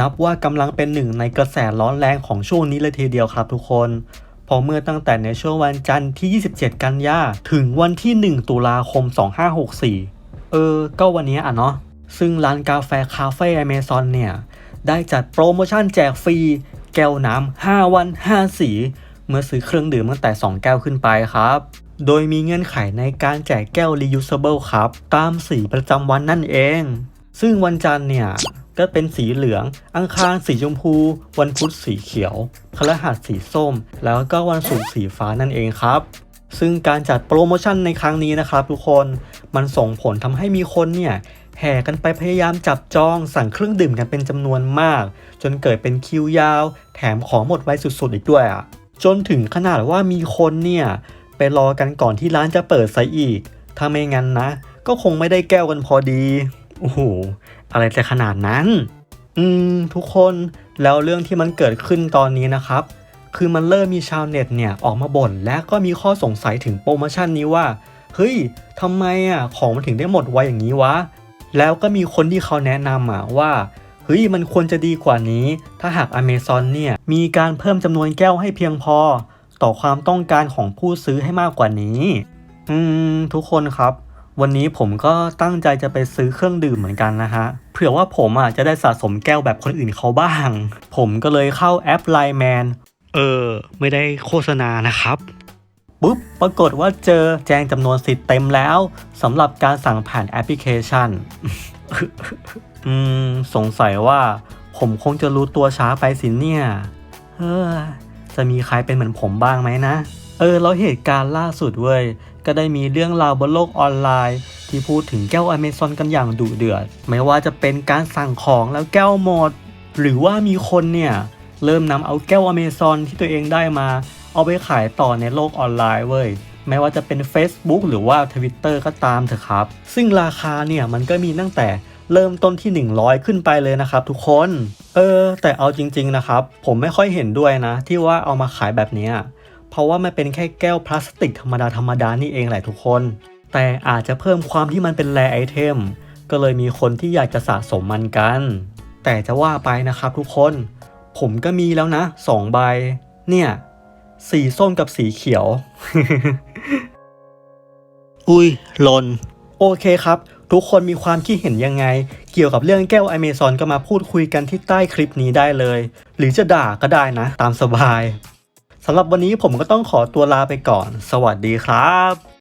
นับว่ากำลังเป็นหนึ่งในกระแสร้อนแรงของช่วงนี้เลยทีเดียวครับทุกคนพอเมื่อตั้งแต่ในช่วงวันจันทร์ที่ 27 กันยาถึงวันที่ 1 ตุลาคม 2564 เออ ก็วันนี้อะเนาะซึ่งร้านกาแฟคาเฟ่อเมซอนเนี่ย ได้จัดโปรโมชั่นแจกฟรี แก้วน้ำ 5 วัน 5 สี เมื่อซื้อเครื่องดื่มตั้งแต่ 2 แก้วขึ้นไปครับ โดยมีเงื่อนไขในการแจกแก้ว reusable ครับ ตามสีประจำวันนั่นเอง ซึ่งวันจันทร์เนี่ย ก็เป็นสีเหลือง อังคารสีชมพู วันพุธสีเขียวพฤหัสสีส้ม แล้วก็วันศุกร์สีฟ้านั่นเองครับ ซึ่งการจัดโปรโมชั่นในครั้งนี้นะครับ ทุกคนมันส่งผลทำให้มีคนเนี่ยแห่กันไปพยายามจับจองสั่งเครื่องดื่มกันเป็นจำนวนมาก จนเกิดเป็นคิวยาว แถมของหมดไวสุดๆ อีกด้วยอะจนถึงขนาดว่ามีคนเนี่ยไปรอกันก่อนที่ร้านจะเปิดซะอีก ถ้าไม่งั้นนะ ก็คงไม่ได้แก้วกันพอดี โอ้โห อะไรจะขนาดนั้น อืม ทุกคนแล้วเรื่องที่มันเกิดขึ้นตอนนี้นะครับ คือมันเริ่มมีชาวเน็ตเนี่ยออกมาบ่นและก็มีข้อสงสัยถึงโปรโมชั่นนี้ว่า เฮ้ยทำไมอะของมันถึงได้หมดไวอย่างนี้วะ แล้วก็มีคนที่เขาแนะนำอะว่าเฮ้ยมันควรจะดีกว่านี้ ถ้าหาก Amazon เนี่ยมีการเพิ่มจำนวนแก้วให้เพียงพอ ต่อความต้องการของผู้ซื้อให้มากกว่านี้ อืม ทุกคนครับ วันนี้ผมก็ตั้งใจจะไปซื้อเครื่องดื่มเหมือนกันนะฮะ เผื่อว่าผมอะจะได้สะสมแก้วแบบคนอื่นเขาบ้าง ผมก็เลยเข้าแอป Line Man เออ ไม่ได้โฆษณานะครับ ปุ๊บ ปรากฏว่าเจอแจ้งจำนวนสิทธิ์เต็มแล้วสำหรับการสั่งผ่านแอปพลิเคชัน อืม สงสัยว่า ผมคงจะรู้ตัวช้าไปสิเนี่ยเฮ้อจะมีใครเป็นเหมือนผมบ้างไหมนะ เออ แล้วเหตุการณ์ล่าสุดเว้ย ก็ได้มีเรื่องราวบนโลกออนไลน์ ที่พูดถึงแก้วอเมซอนกันอย่างดุเดือด ไม่ว่าจะเป็นการสั่งของแล้วแก้วหมด หรือว่ามีคนเนี่ยเริ่มนำเอาแก้วอเมซอนที่ตัวเองได้มา เอาไปขายต่อในโลกออนไลน์เว้ยไม่ว่าจะเป็น Facebook หรือว่า Twitter ก็ตามเถอะครับ ซึ่งราคาเนี่ยมันก็มีตั้งแต่เริ่มต้นที่ 100 ขึ้นไปเลยนะครับทุกคน เออ แต่เอาจริง ๆ นะครับ ผมไม่ค่อยเห็นด้วยนะ ที่ว่าเอามาขายแบบนี้ เพราะว่ามันเป็นแค่แก้วพลาสติกธรรมดาธรรมดานี่เองแหละทุกคน แต่อาจจะเพิ่มความที่มันเป็นแรไอเทมก็เลยมีคนที่อยากจะสะสมมันกัน แต่จะว่าไปนะครับทุกคน ผมก็มีแล้วนะสองใบ เนี่ย สีส้มกับสีเขียว อุ้ยลน โอเคครับ ทุกคนมีความคิดเห็นยังไง เกี่ยวกับเรื่องแก้วอเมซอนก็มาพูดคุยกันที่ใต้คลิปนี้ได้เลย หรือจะด่าก็ได้นะ ตามสบาย สำหรับวันนี้ผมก็ต้องขอตัวลาไปก่อน สวัสดีครับ